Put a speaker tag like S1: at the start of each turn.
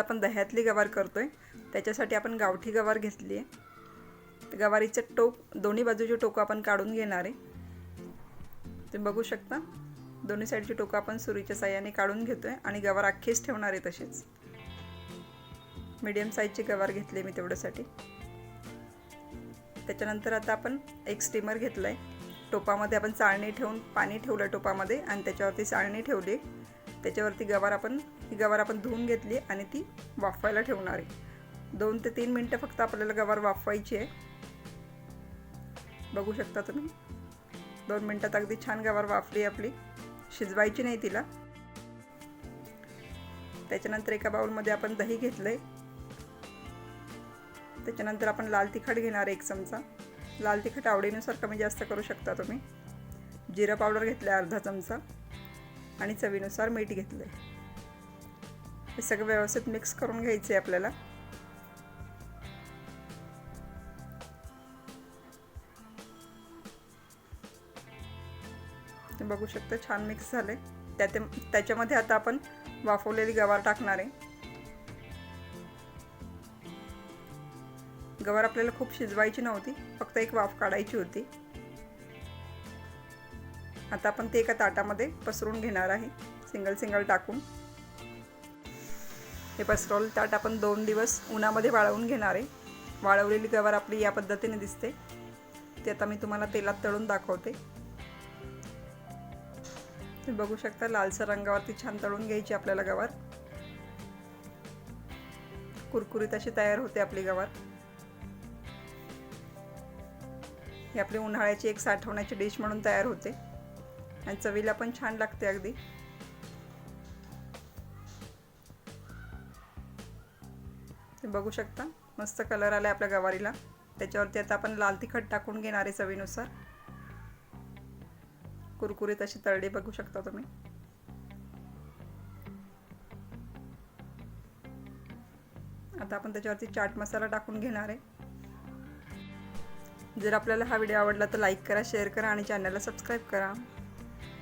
S1: आपण दह्यातली गवार करतोय त्याच्यासाठी आपण गावठी गवार घेतली आहे. गवारीचं टोक दोन्ही बाजूची टोकं आपण काढून घेणार आहे. तुम्ही बघू शकता दोन्ही साईडची टोकं आपण सुरीच्या साह्याने काढून घेतोय आणि गवार अख्खीच ठेवणार आहे तशीच मीडियम साईजची गवार घेतली मी तेवढ्यासाठी. त्याच्यानंतर आता आपण एक स्टीमर घेतला आहे टोपामध्ये आपण चाळणी ठेवून पाणी ठेवलं टोपामध्ये आणि त्याच्यावरती चाळणी ठेवली त्याच्यावरती गवार आपण ही गवार आपण धुवून घेतली आणि ती वाफवायला ठेवणार आहे. दोन ते तीन मिनटं फक्त आपल्याला गवार वाफवायची आहे. बघू शकता तुम्ही? दोन मिनटात अगदी छान गवार वाफली आपली. शिजवायची नाही तिला. त्याच्यानंतर एका बाउलमध्ये आपण दही घेतलं आहे त्याच्यानंतर आपण लाल तिखट घेणार एक चमचा. लाल तिखट आवडीनुसार कमी जास्त करू शकता तुम्ही. जिरा पावडर घेतलं अर्धा चमचा. आणि चवीनुसार मीठ घेतलं हे सगळं व्यवस्थित मिक्स करून घ्यायचं आहे आपल्याला बघू शकता छान मिक्स झाले त्या त्याच्यामध्ये आता आपण वाफवलेली गवार टाकणार आहे. गवार आपल्याला खूप शिजवायची नव्हती फक्त एक वाफ काढायची होती. आता आपण ते एका ताटामध्ये पसरून घेणार आहे. सिंगल सिंगल टाकून. हे पसरवलं ताट आपण दोन दिवस उन्हामध्ये वाळवून घेणार आहे. वाळवलेली गवार आपली या पद्धतीने दिसते. ते आता मी तुम्हाला तेलात तळून दाखवते. तुम्ही बघू शकता लालसर रंगावरती छान तळून घ्यायची आपल्याला गवार. कुरकुरीत अशी तयार होते आपली गवार. ही आपली उन्हाळ्याची एक साठवण्याची डिश म्हणून तयार होते. आणि चवीला पण छान लागते अगदी. बघू शकता मस्त कलर आला आपल्या गवारीला. त्याच्यावरती आता आपण लाल तिखट टाकून घेणार आहे चवीनुसार. कुरकुरीत अशी तळडी बघू शकता तुम्ही. आता आपण त्याच्यावरती चाट मसाला टाकून घेणार आहे. जर आपल्याला हा व्हिडिओ आवडला तर लाईक करा शेअर करा आणि चॅनलला सबस्क्राईब करा.